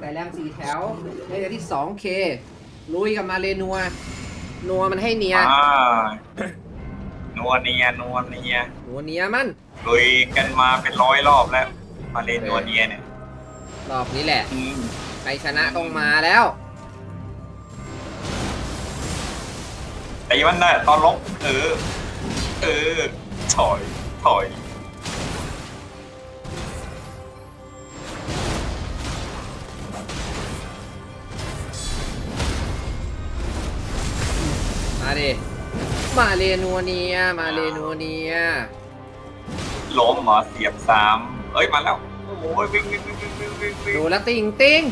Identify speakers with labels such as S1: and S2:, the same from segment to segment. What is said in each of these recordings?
S1: แต่แรมสี่แถวในเดือนที่สองเคลุยกับมาเลนัว นัวมันให้เนีย
S2: อ่านัวเนียนัวเนีย
S1: นัวเนียมัน
S2: ลุยกันมาเป็นร้อยรอบแล้ว มาเลนนัวเนียเนี่ย
S1: รอบนี้แหละ
S2: อืม
S1: ใครชนะต้องมาแล้ว
S2: ตีมันได้ตอนลบเออ เออ ถอย ถอย
S1: มาเลนัวเนีย มาเลนัวเนีย
S2: ล้มเหรอเสียบสามเอ้ย มาแล้ว โอ้ยวิ่งวิ่งวิ่งวิ่งวิ่งวิ่งวิ่ง
S1: ดูแลวติงติง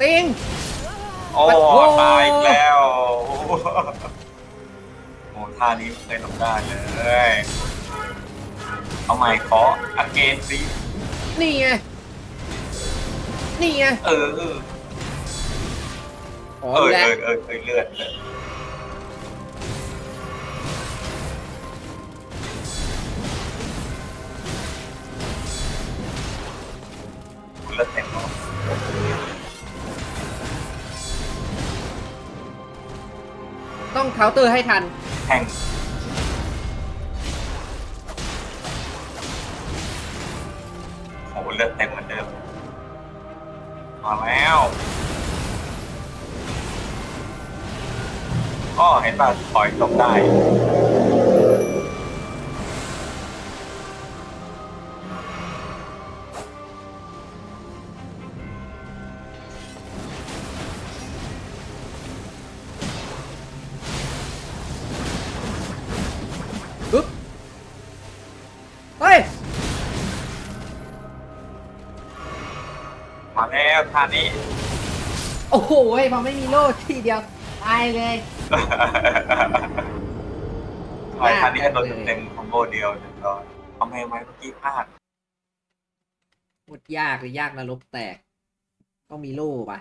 S1: ติง
S2: โอ้
S1: โอ้
S2: ตายอีกแล้วโอ้ท่านี้ไม่เคยทำได้เลยเอาใหม่ขออัเกนสิ
S1: นี่ไง นี่ไง
S2: เออเออ
S1: อ๋อ
S2: เออ
S1: แหละ
S2: เออเออเออเลือดเลือด ต้
S1: องเคาน์เตอร์ให้ทัน
S2: แทงโอ้เลือดเต็มเหมือนเดิม มาแล้วก็เห็นป่ะถอยหลบได้ ท่านี้
S1: โอ้โหพอไม่มีโล่ทีเดียวตายเลย
S2: ทำไมท่านี้ให้โดนเต็มๆคอมโบเดียวเรียบร้อยทำไมไว้เมื่อกี้พลาด
S1: หมดยากเลยยากนรกแตก ต้องมีโล่ป่ะ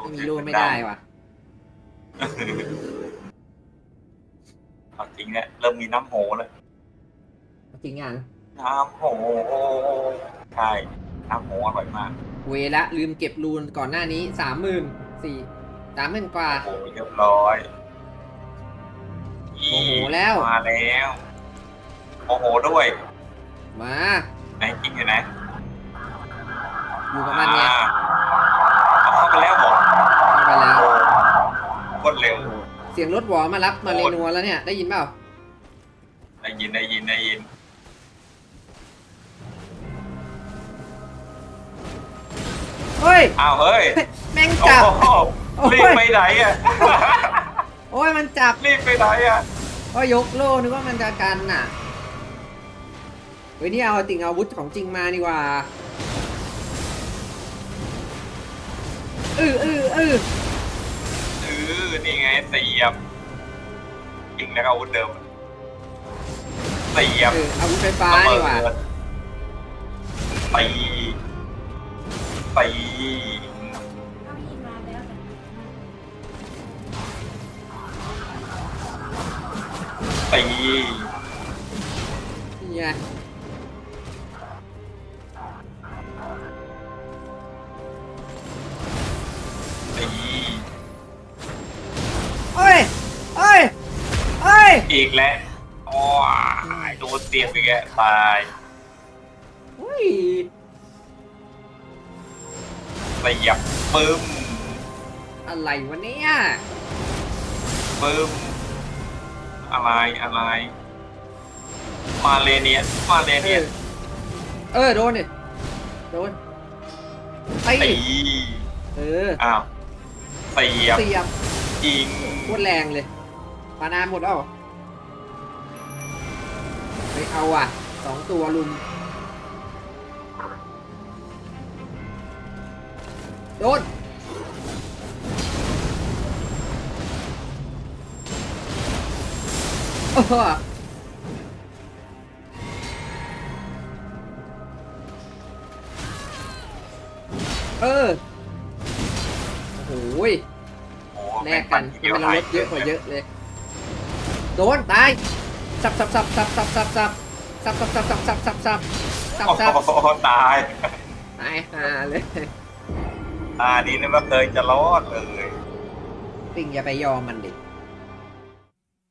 S1: ไม่มีโล่ไม่ได้ว่ะ
S2: เอาจริงเนี่ยเริ่มมีน้ำโหแล้ว
S1: จริงยัง
S2: น้ำโหใช่น้ำโหอร่อยมาก
S1: เวละลืมเก็บรูนก่อนหน้านี้สามหมื่นสี่สามหมื่นกว่า
S2: โอ้โหเรียบร้อย
S1: โอ้โหแล้ว
S2: มาแล้วโอ้โหด้วย
S1: มา
S2: ไหนจริงอยู่ไหน
S1: อยู่กับมันไง
S2: อ่าเอาเข้าไปแล้วบอก
S1: เข้าไปแล้ว
S2: โอ้โคตรเร็ว
S1: เสียงรถหวอมารับมาเลนัวแล้วเนี่ย ได้ยินเปล่า
S2: ได้ยินได้ยินได้ยิน
S1: เฮ้ย
S2: อ้าวเฮ้ย
S1: แม่ง
S2: โอ้
S1: จับ
S2: โห
S1: โอ้ย
S2: รีบไปไหนอะ
S1: โอ้ยมันจับ
S2: รีบไปไหนอะ
S1: ก็ยกโล่นึกว่ามันจะกันน่ะเฮ้ยนี่เอาติ่งอาวุธของจริงมาดีกว่าอืออืออือ
S2: เออนี่ไงเสียบยิงแล้วก็อาวุธเดิมเสียบ
S1: เอออาวุธไฟฟ้า
S2: ระเบิ
S1: ดีกว่า
S2: ด ตีตี
S3: ถ้ามีมาแล้วแต่
S2: ตี
S1: นี่ไง
S2: ตี
S1: เอ้ยเอ้ยเอ้ย
S2: อีกแล้วโอ้ยโดนเตียบอีกแล้วตาย เสียบปึ้ม
S1: อะไรวะเนี่ย
S2: ปึ้มอะไรอะไรมาเลเนียมาเล
S1: เอ
S2: เนีย
S1: อเออโดนดิโดนตี
S2: ตี
S1: เออ
S2: อ้าวเสียบ
S1: เสียบ
S2: ยิง
S1: โคตรแรงเลยปานานหมดแล้วเหรอไปเอาอะสองตัวลุม โดนโอ้โหเออ โอ้โหย
S2: โอ้
S1: แลกกันทำไมเราลดเยอะกว่าเยอะเลย โดน ตาย สับสับสับสับสับสับสับสับสับสับสับสับสับสับสับสับ
S2: โอ้โหตาย
S1: ตายหาเลย
S2: ตานี้นี่ไม่เคยจะรอดเลย
S1: ติงอย่าไปยอมมันดิ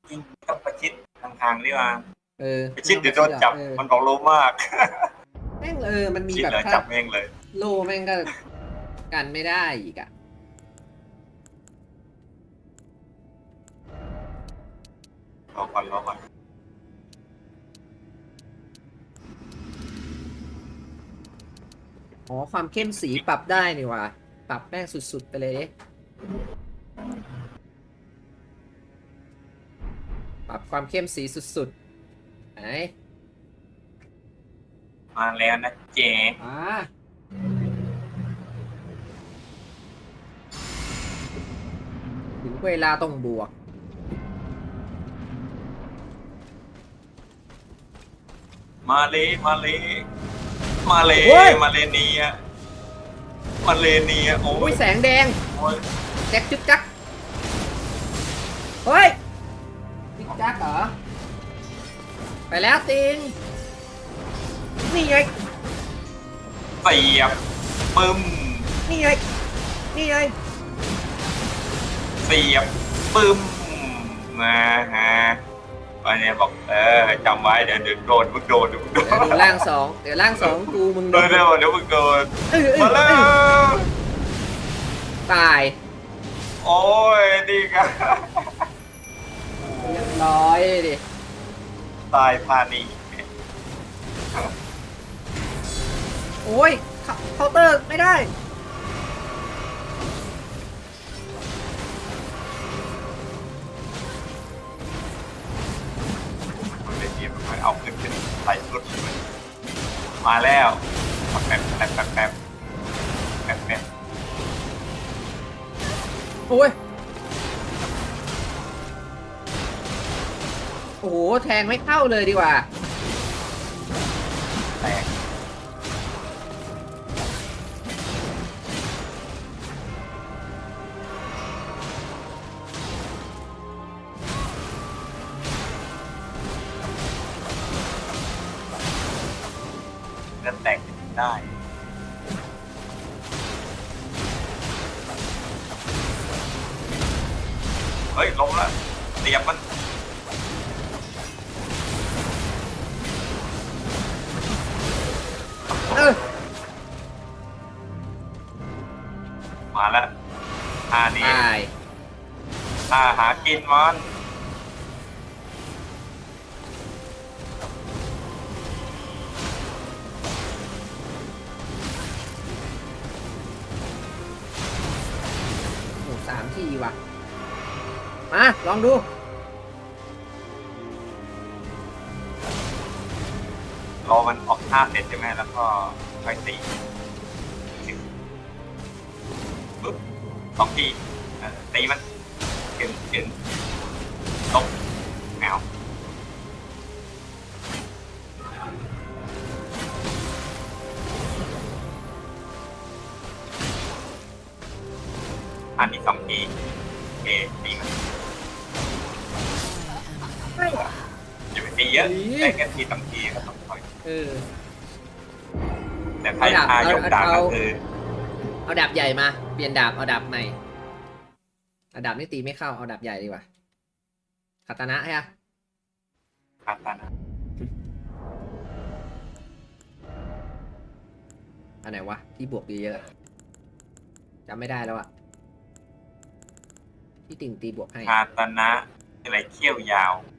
S2: จริงต้องประชิดทางๆดีกว่า
S1: เออ
S2: ประชิดเดี๋ยวโดนจับ
S1: เออ
S2: มันบอกโลมาก
S1: แม่งเออมันมี
S2: ชิด
S1: แบบ
S2: เลย
S1: ถ้า
S2: จับเองเลย
S1: โลแม่งก็กันไม่ได้อีกอะ
S2: รอก่อนรอก่อน
S1: อ๋อความเข้มสีปรับได้นี่หว่า ปรับแม่งสุด ๆ ไปเลยดิปรับความเข้มสีสุดๆไหน
S2: มาแล้วนะเจ๊
S1: อ่าถึงเวลาต้องบวก
S2: มาเลยมาเลยมาเลย
S1: โอ้ย
S2: มาเลเนีย มาเลเนียโอ้
S1: อุ้
S2: ย
S1: ยแสงแดง
S2: โอ้ย
S1: แจ็คจึ๊กจักเฮ้ยจึ๊กจักเหรอ ไปแล้วติงนี่ไง
S2: เสียบปึ้ม
S1: นี่ไงนี่ไง
S2: เสียบปึ้มนะฮะ วันนี้บอกเออจำไว้เดี๋ยวเดี๋ยวโดนมึงโดนเดี๋ยวมึงโดน
S1: เดี๋ยวดูร่างสองเดี๋ยวร่างสองกูมึงโด
S2: เดี๋ย
S1: น
S2: วเดี๋ยวเดี๋ยวมึงโดน
S1: เออเออ
S2: มาแล้
S1: เออ
S2: ว
S1: ตาย
S2: โอ้ยดีกัน
S1: เรียบร้อยดิ
S2: ตายพานี
S1: โอ้ยเคาเคาน์เตอร์ไม่ได้
S2: มันเอาขึ้นขึ้นใส่รถมาแล้วแป๊บแป๊บแป๊บแป๊บแป๊บแป๊บ
S1: โอ้ย โอ้โห แทงไม่เข้าเลยดีกว่า
S2: แตก มัน
S1: โอ้สามทีว่ะ มา ลองดู
S2: รอมันออกท่าเสร็จใช่ไหมแล้วก็ค่อยตีปึ๊บสองทีเออตีมันถึงถึงต ได้แค่ทีสองทีก็ต้องถอย
S1: เออ
S2: แต่ถ้า
S1: เอาดาบ
S2: อายกดาบ
S1: เอา
S2: ก็คือ
S1: เอาดาบใหญ่มา เปลี่ยนดาบ เอาดาบใหม่เอาดาบนี่ตีไม่เข้า เอาดาบใหญ่ดีกว่าคาตานะใช่ปะ
S2: คาตานะ
S1: อันไหนวะ ที่บวกเยอะๆจำไม่ได้แล้วอะที่ติ่งตีบวกให้
S2: คาตานะอะไรเขี้ยวยาว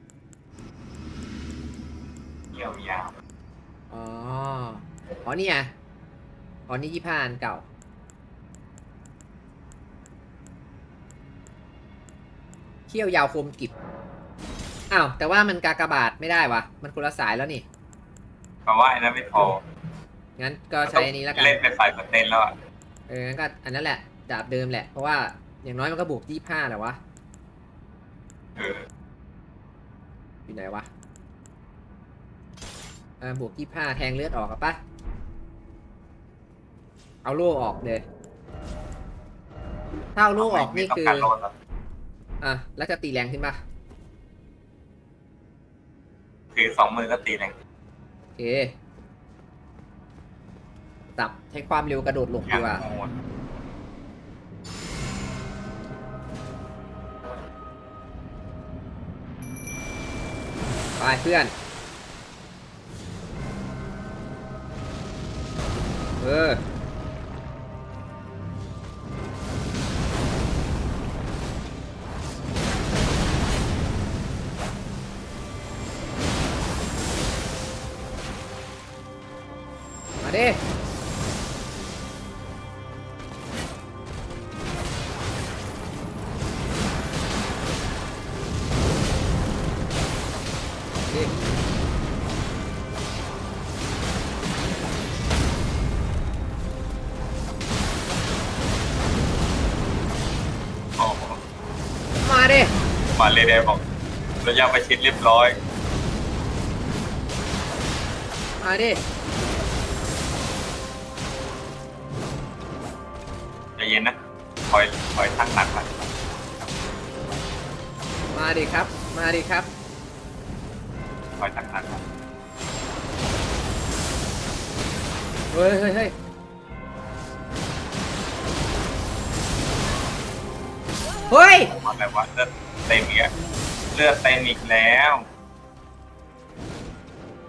S2: เขี้ ยวยาว
S1: อ๋อ อ๋อนี่ไงอ๋อนี่ยี่ห้าอันเก่า เขี้ยวยาวคมกิบ อ้าว แต่ว่ามันกากบาทไม่ได้วะ มันคนละสายแล้วนี่
S2: เพราะว่าอันนั้นไม่พอ
S1: งั้นก็ใช้อันนี้แล้วกัน
S2: เล่นเป็นฝ่ายสเตนแล้วอะ
S1: เออ งั้นก็อันนั้นแหละ ดาบเดิมแหละ เพราะว่าอย่างน้อยมันก็บวกยี่ห้าแหละวะ
S2: เออ
S1: อยู่ไหนวะ อ่าบวกยี่ห้าแทงเลือดออกอะปะเอาโล่ออกเลยถ้าเอาโล่ออกนี่
S2: ไม่ต้ง
S1: คือ
S2: การโลดหรอก
S1: อะแล้วจะตีแรงขึ้นปะ
S2: คือสองมือก็ตีแรง
S1: โอเคสับใช้ความเร็วกระโดดหลบ
S2: อ
S1: ดี
S2: ย่าง
S1: กว่า
S2: โหด
S1: ไปเพื่อน เออมา มา
S2: เลยได้บอกระยะประชิดเรียบร้อย
S1: มาดิ
S2: ใจเย็นนะคอยคอยตั้งหลักก่อน
S1: มาดิครับ มาดิครับ
S2: คอยตั้งหลักก่อน
S1: เฮ้ยเฮ้ยเฮ้ยเฮ้ย
S2: มาแบบว่าเลือด เต็มอีกอะเลือดเต็มอีกแล้ว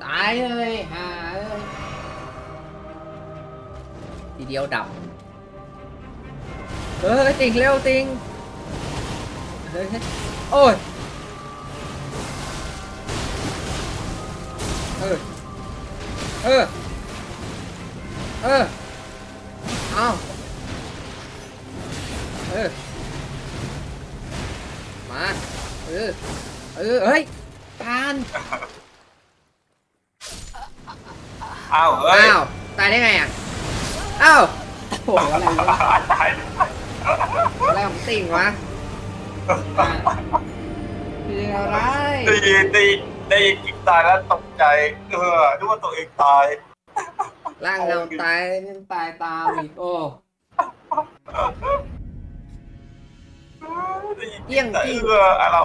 S1: ตายเลยหาเอ้ยทีเดียวดับ เออติงเร็วติงเฮ้ยโอ้ยเออเออเออเอาเออ มา เออ เออ เฮ้ยปาน
S2: อ้าวเฮ้ย
S1: อ้าว ตายได้ไงอะ อ้าวโอ้โหอะไรวะ
S2: ตาย
S1: อะไรของติ่งวะอะคืออะไร
S2: ได้ยินได้ยินได้ยินกิ๊กตายแล้วตกใจเออนึกว่าตัวเองตาย
S1: ร่างเงาตายนี่ตายตามอีกโอ้
S2: ได้ยิน
S1: เกี้ยง
S2: แต่
S1: กิ้ง
S2: เอออะเรา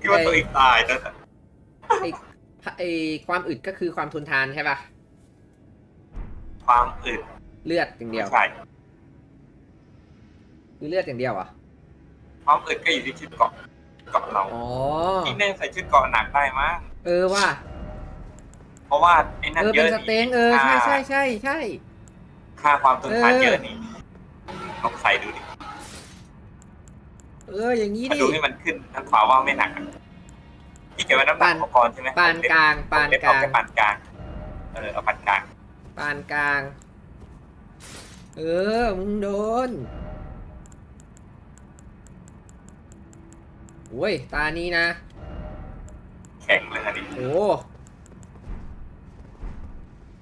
S2: คิดว่าตัวเองตายนะ
S1: ไอไอความอึดก็คือความทนทานใช่ป่ะ
S2: ความอึด
S1: เลือดอย่างเดียว
S2: ใช่
S1: คือเลือดอย่างเดียวเหรอะ
S2: ความอึดก็อยู่ที่ชุดเกาะเกาะเรา
S1: อ๋อ
S2: ยิ่งเล่นใส่ชุดเกาะหนักได้มั้ง
S1: เออว่ะ
S2: เพราะว่าไอ้นั่น
S1: เออ
S2: เย
S1: เป็น
S2: อะ
S1: สเต็งเออใช่ใช่ใช่ใช่
S2: ค่าความทนทาน
S1: เออ
S2: เยอะนี่ลองใส่ดูดิ
S1: เอออย่างนี้
S2: มา
S1: ดิ
S2: ดูให้มันขึ้นทางขวาว่าไม่หนักอะที่เกี่ยวกับน้ำหนั
S1: ปากน
S2: อุปกรณ์ใช่ไหม
S1: ปานกลางปาน
S2: เล็บ
S1: ก
S2: เอา
S1: ลาง
S2: แค่ปานกลางเออเอาปานกลาง
S1: ปานกลาง เออมึงโดนโอ้ยตานี้นะ
S2: แข็งเลยนะดิ
S1: โอ้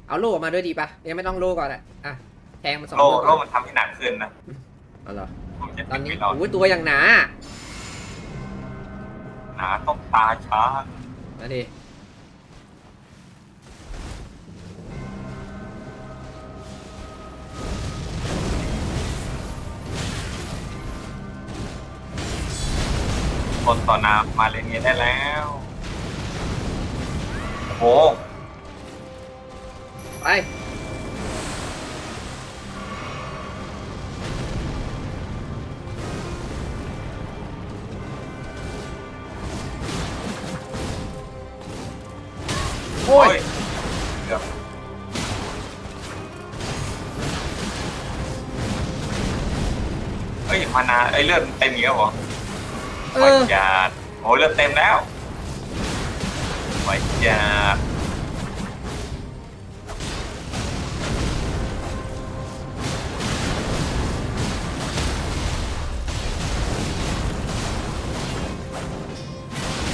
S1: เอาโล่มาด้วยดีปะยังไม่ต้องโล่ก่อนอะอะแทงมันสอง
S2: โล่
S1: โล่ก่
S2: โล่
S1: อน
S2: มันทำให้หนักขึ้นนะ
S1: เอาเหรอ
S2: ผมจะ
S1: ตอน
S2: ติด
S1: นี้
S2: ไม่รอด
S1: โอ้ยตัวอย่างหนา
S2: หนาต้องตาช้า
S1: มาดิ
S2: คนต่อน้ำมาเลนเนี้ยได้แล้วโอ้โห
S1: ไป
S2: นาไอ้ยเลือดเต็มเยอะเหรอ
S1: เอ
S2: ไว้
S1: อ
S2: จัดโอ้เลือดเต็มแล้วไว้จัด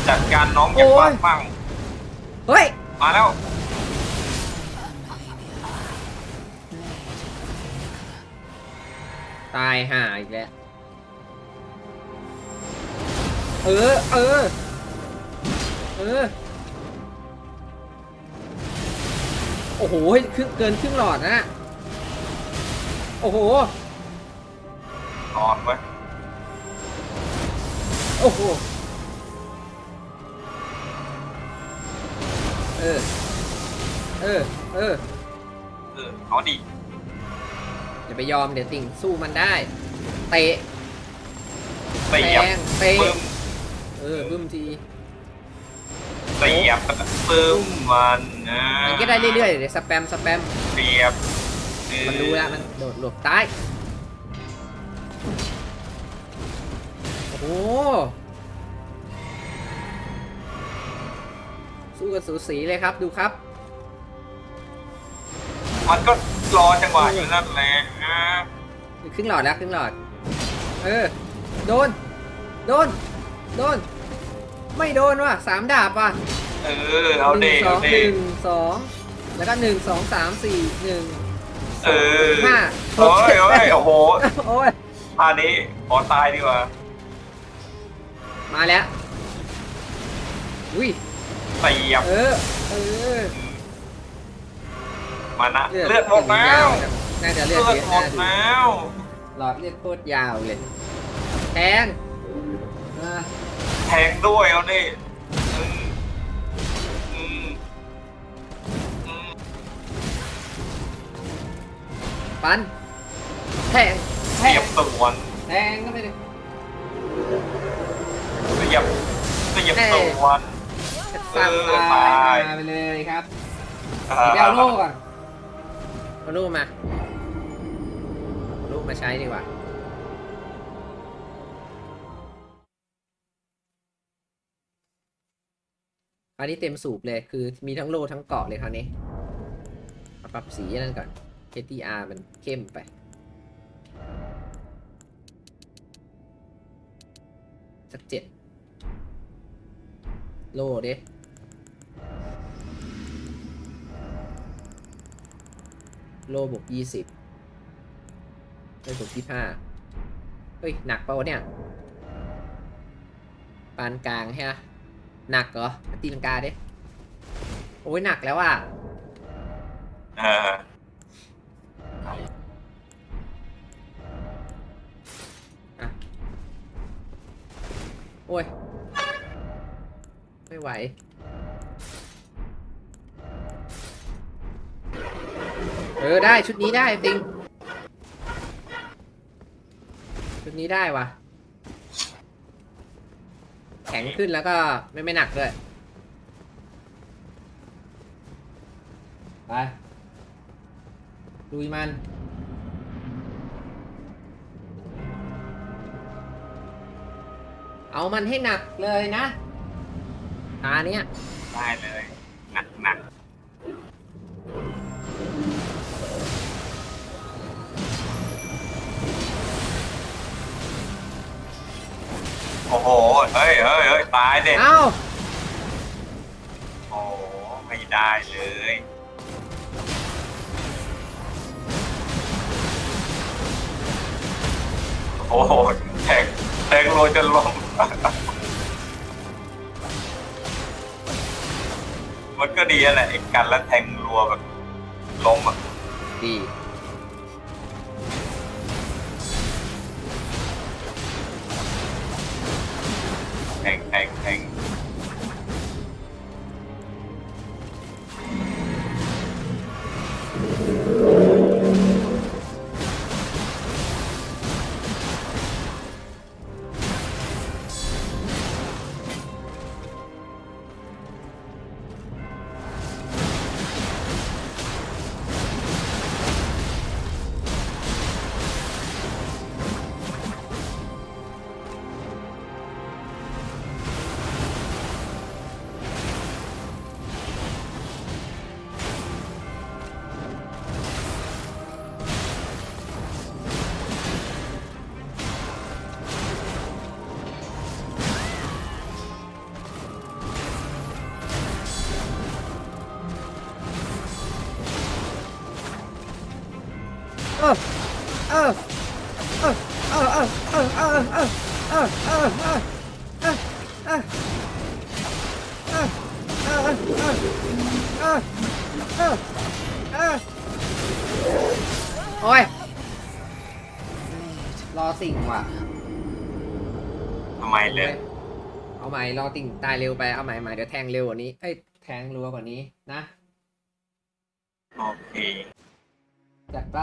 S2: จัดการน้องอย่าง
S1: โอ้ย
S2: บ้างมั่ง
S1: เฮ้ย
S2: มาแล้ว
S1: ตายห่าอีกแล้ว เออ เออ เออ โอ้โหครึ่งเกินครึ่งหลอดนะ โอ้โห
S2: นอนเว้ย
S1: โอ้โห เออ เออ เออ
S2: เออเอาดิ
S1: อย่าไปยอมเดี๋ยวติ่งสู้มันได้ เตะ
S2: เสี
S1: แท
S2: ยบ
S1: งเตะ
S2: ปึ้ม
S1: เออบึ้มที
S2: เสียบปึ้มมันนะ
S1: มันก็ได้เรื่อยๆเดี๋ยวสแปมสแปม
S2: เสียบ
S1: มันรู้แล้วมันโดดหลบใต้โอ้โหสู้กันสูสีเลยครับดูครับ
S2: มันก็รอจังหวะอยู่นั่นแหละนะ
S1: ครึ่งหลอดแล้วครึ่งหลอด เออ โดน โดน โดน ไม่โดนว่ะสามดาบว่ะ
S2: เออ เอา
S1: ห
S2: เด็
S1: นึ่งสอ
S2: เอา
S1: ง
S2: เด็
S1: หนึ่งสองแล้วก็หนึ่งสองสามสี่หนึ่งส
S2: เอ
S1: อง
S2: อ
S1: ห้าห
S2: โอ้
S1: ก
S2: ย
S1: เจ็ด
S2: โอ้
S1: แป
S2: ย
S1: ด
S2: โอ้โห
S1: โอ้ย
S2: ท่านี้ขอตายดีกว่า
S1: มาแล้ว อุ้ย
S2: เสียบ
S1: เออ เออ
S2: มานะ เลือดหมดแล้ว
S1: น่าจะเลื
S2: เลื
S1: อ
S2: อ
S1: ด
S2: ด
S1: เยอะ
S2: หมด
S1: น่าดู
S2: แล้ว
S1: หลอดเลือดโคตรยาวเลย แทงอะ
S2: แท งด้วยเอาดิอืมอืมอืม
S1: ปันแทงแท
S2: เสีย
S1: ง
S2: บสวน
S1: แทงก็ไปเลย
S2: เสียบเสียบสวน
S1: สั่ง
S2: เออ
S1: ตา
S2: ตาย
S1: ยมาไปเลยครับ
S2: อ่า
S1: ไปเอาโล่ก่อนเอาโล่มาเอาโล่มาใช้ดีกว่า อันนี้เต็มสูบเลยคือมีทั้งโลทั้งเกาะเลยคราวนี้ปรับสีนั่นก่อน KTR มันเข้มไป สักเจ็ดโล่ดิโลบวกยี่สิบไม่บวกยี่ห้าเฮ้ย หนักเปล่าเนี่ย ปานกลางใช่ไหม หนักเหรอตีลังกาดิโอ้ยหนักแล้วอะ
S2: เออ
S1: อะโอ้ย ไม่ไหว เออได้ชุดนี้ได้ติงชุดนี้ได้วะ ข็งขึ้นแล้วก็ไม่ไม่หนักด้วย ไปลุยมัน เอามันให้หนักเลยนะตาเนี้ย
S2: ได้เลย หนักหนัก อ้โห เฮ้ยเฮ้ยเฮ้ยตายเด็ด
S1: เอ้า
S2: โอ้โหไม่ได้เลยโอ้โหแทงแทงโรยจนล้มมันก็ดีแหละไอ้กันแล้วแทงรัวแบบล้มอะ
S1: ดี โอ้ย รอสิ่งว่ะ
S2: ทำไมเลย
S1: เอาใหม่รอติ่งตายเร็วไป เอาใหม่ใหม่เดี๋ยวแทงเร็วกว่านี้ เอ้ย แทงรัวกว่านี้นะ
S2: โอเค
S1: จัดไป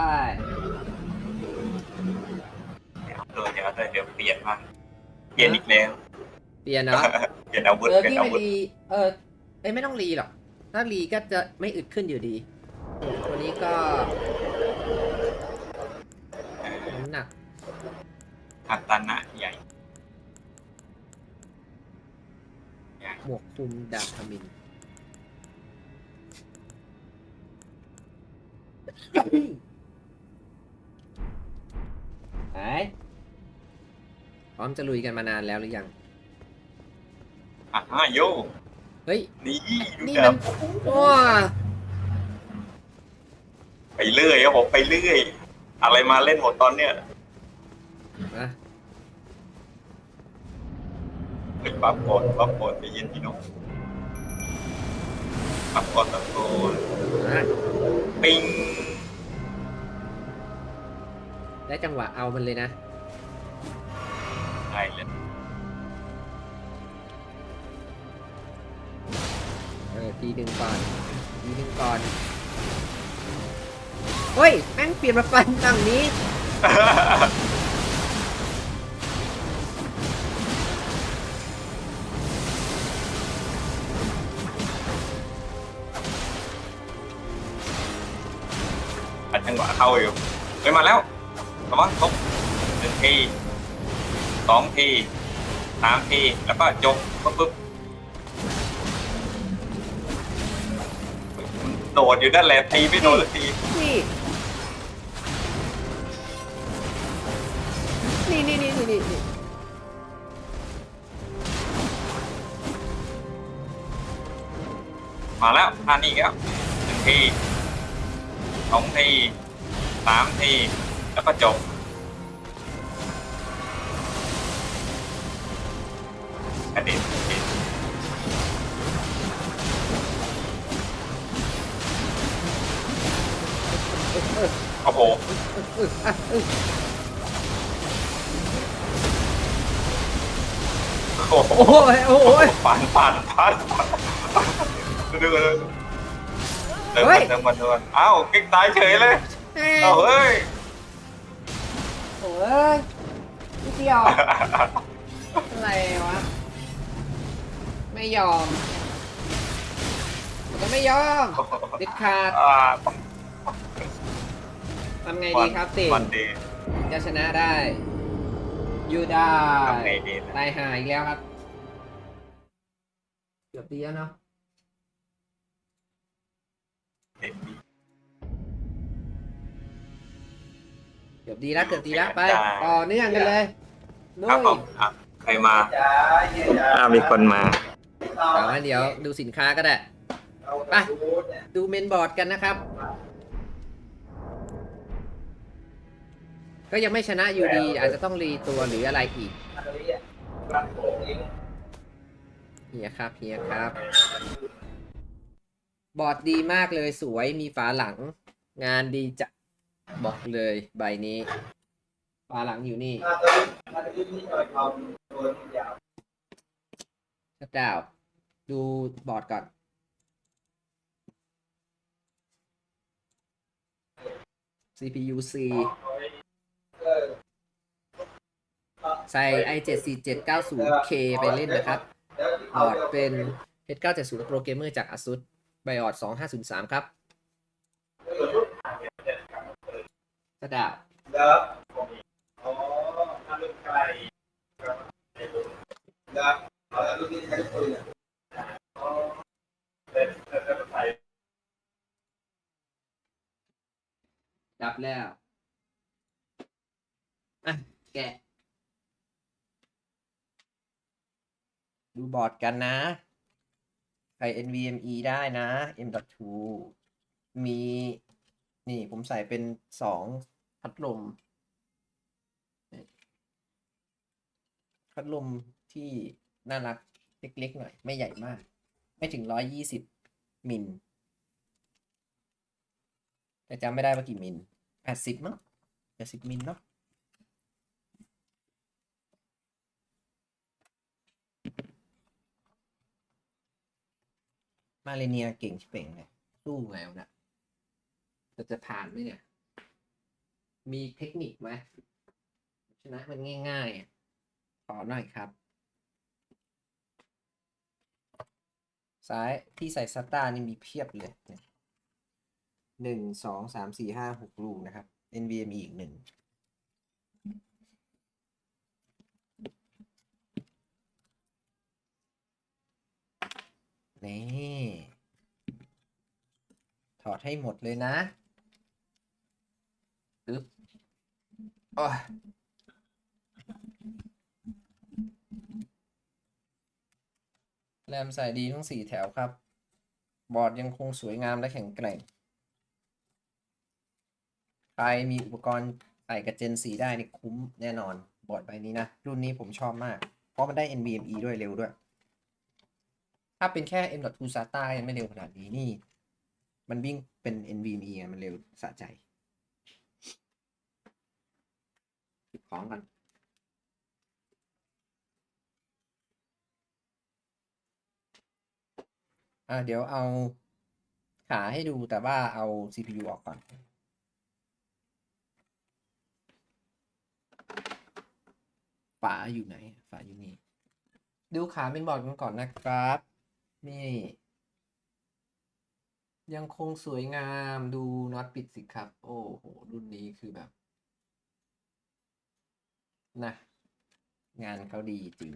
S2: เดี๋ยวเออเดี๋ยวเดี๋ยวเดี๋ยวเปลี่ยนบ้างเปลี่ยนอีกแล้ว
S1: เปลี่ยนเนาะ
S2: เปลี่ยนอาวุธ
S1: เออ
S2: เปลี่ย
S1: พี่
S2: นอา
S1: ไม่
S2: วุธ
S1: รีเออเอ้ยไม่ต้องรีหรอก ถ้ารีก็จะไม่อึดขึ้นอยู่ดีตัวนี้ก็น้ำหนัก
S2: คัตานะใหญ่
S1: หมวกคลุมดาบทมิน ไหน พร้อมจะลุยกันมานานแล้วหรือยัง
S2: อะฮะโย
S1: เฮ้ย
S2: นี่ดู
S1: นี่
S2: ค
S1: มั
S2: รั
S1: น
S2: บ
S1: ว้า
S2: ไปเรื่อยครับผมไปเรื่อย อะไรมาเล่นหมดตอนเนี้ย
S1: มา
S2: ไปปั๊บก่อนปั๊บก่อนไปเย็นพี่น้องปั๊บก่อนตะโกน
S1: มา
S2: ปิ้ง
S1: ได้จังหวะเอามันเลยนะ
S2: ใช่เลย
S1: เออทีหนึ่งก่อนทีหนึ่งก่อนเฮ้ย แม่งเปลี่ยนมาฟันฝั่งนี้
S2: อัดจังหวะเข้าอยู่ไปมาแล้วระวังตกหนึ่งที สองทีสามทีแล้วก็จบปุ๊บปุ๊บโดดอยู่นั่นแหละตีไม่โดนสักที
S1: นี่นี่นี่นี่นี่นี่
S2: มาแล้วท่านี้แล้วหนึ่งทีสองทีสามทีแล้วก็จบ โอ้โห
S1: เอออะเออ
S2: โอ้โห
S1: โอ้ยโอ้ย
S2: ปันปันปันดูดูดูเดิน
S1: เฮ้
S2: มายเดินมาเดินมาเอ้ากิ๊กตายเฉยเลย
S1: แม่ง
S2: เอาเฮ้ย
S1: โอ้ยนิดเดียวอะไรวะ ไม่ยอมจะไม่ยอมเด็ดขาด
S2: อ่า
S1: ทำไงดีครับติ
S2: วันดี
S1: จะชนะได้ อยู่ได้
S2: ทำไงดีนะ
S1: ตายหายอีกแล้วครับ เกือบดีแล้วเนาะ
S2: เด็ดดี
S1: เกือบดีแล้วเกือบดีแล้วไป ต่อเนื่องกันเลยลุ
S2: ครับ
S1: ย
S2: ผมอะใครมาอ่ามีคนมา
S1: แต่ว่าเดี๋ยวดูสินค้าก็ได้ ไป ดูเมนบอร์ดกันนะครับ ก็ยังไม่ชนะอยู่ดี อาจจะต้องรีตัวหรืออะไรอีกเฮียครับเฮียครับ บอร์ดดีมากเลยสวยมีฝาหลัง งานดีจะบอกเลยใบนี้ ฝาหลังอยู่นี่ชัดดาวน์ดูบอร์ดก่อน CPU C ใส่ i74790K ไปเล่นนะครับบอร์ดเป็น H970 Pro Gamer จาก ASUS BIOS 2503 ครับสดาวดับแล้ว แกะ ดูบอร์ดกันนะใส่ NVMe ได้นะ M.2 มี นี่ผมใส่เป็นสองพัดลม พัดลมที่น่ารักเล็กๆหน่อย ไม่ใหญ่มาก ไม่ถึงร้อยยี่สิบมิลแต่จำไม่ได้ว่ากี่มิลแปดสิบมั้งแปดสิบมิลเนาะ มาเลเนียเก่งชิเป่งเลยสู้ไงวะเนะจะจะผ่านไหมเนี่ย มีเทคนิคไหมชนะมันง่ายๆอะขอหน่อยครับ ซ้ายที่ใส่สตาร์นี่มีเพียบเลยเนี่ยหนึ่งสองสามสี่ห้าหกลูกนะครับ NVMe อีกหนึ่ง นี่ ถอดให้หมดเลยนะอึ๊บโอ้ยแรมใส่ดีทั้งสี่แถวครับ บอร์ดยังคงสวยงามและแข็งแกร่ง ใครมีอุปกรณ์ใส่กับ Gen 4ได้นี่คุ้มแน่นอน บอร์ดใบนี้นะ รุ่นนี้ผมชอบมาก เพราะมันได้ NVMe ด้วยเร็วด้วย ถ้าเป็นแค่ M.2 SATA ยังไม่เร็วขนาดนี้นี่ มันวิ่งเป็น NVMe มันเร็วสะใจเก็บของกันอ่าเดี๋ยวเอาขาให้ดูแต่ว่าเอา CPU ออกก่อนฝาอยู่ไหนฝาอยู่นี่ ดูขาเป็นบอร์ดกันก่อนนะครับ นี่ ยังคงสวยงามดูน็อตปิดสิครับ โอ้โห รุ่นนี้คือแบบ นะ งานเขาดีจริง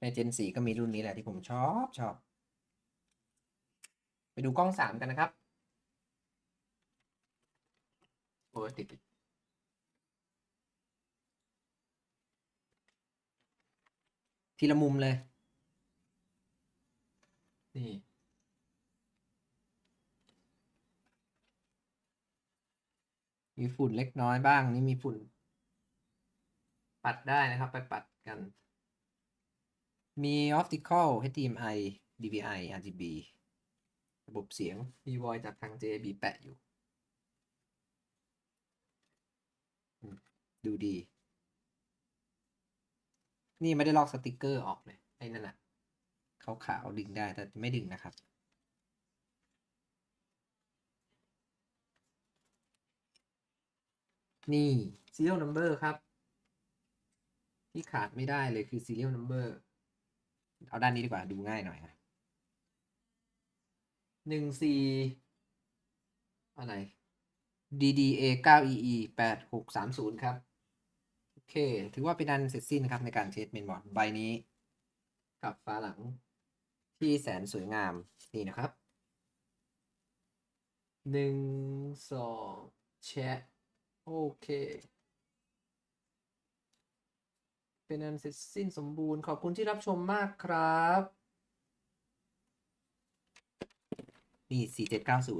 S1: ในเจนสี่ก็มีรุ่นนี้แหละที่ผมชอบชอบ ไปดูกล้องสามกันนะครับ โอ้ติดติดทีละมุมเลย นี่มีฝุ่นเล็กน้อยบ้าง นี่มีฝุ่น ปัดได้นะครับ ไปปัดกัน มี optical HDMI DVI RGB ระบบเสียง มี voice จากทาง JB แปะอยู่ ดูดี นี่ไม่ได้ลอกสติกเกอร์ออกเลย ไอ้นั่นน่ะ ขาวๆดึงได้แต่ไม่ดึงนะครับ นี่ serial number ครับ ที่ขาดไม่ได้เลยคือ serial number เอาด้านนี้ดีกว่าดูง่ายหน่อยนะหนึ่งสี่อะไร DDA 9 EE 8 6 3 0 ครับ โอเค ถือว่าเป็นอันเสร็จสิ้นนะครับในการเทสเมนบอร์ดใบนี้ กับฝาหลัง ที่แสนสวยงามนี่นะครับหนึ่งสองแชะโอเค เป็นอันเสร็จสิ้นสมบูรณ์ขอบคุณที่รับชมมากครับนี่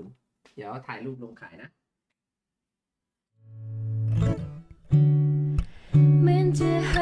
S1: 4790เดี๋ยวถ่ายรูปลงขายนะ
S3: เหมือนจะ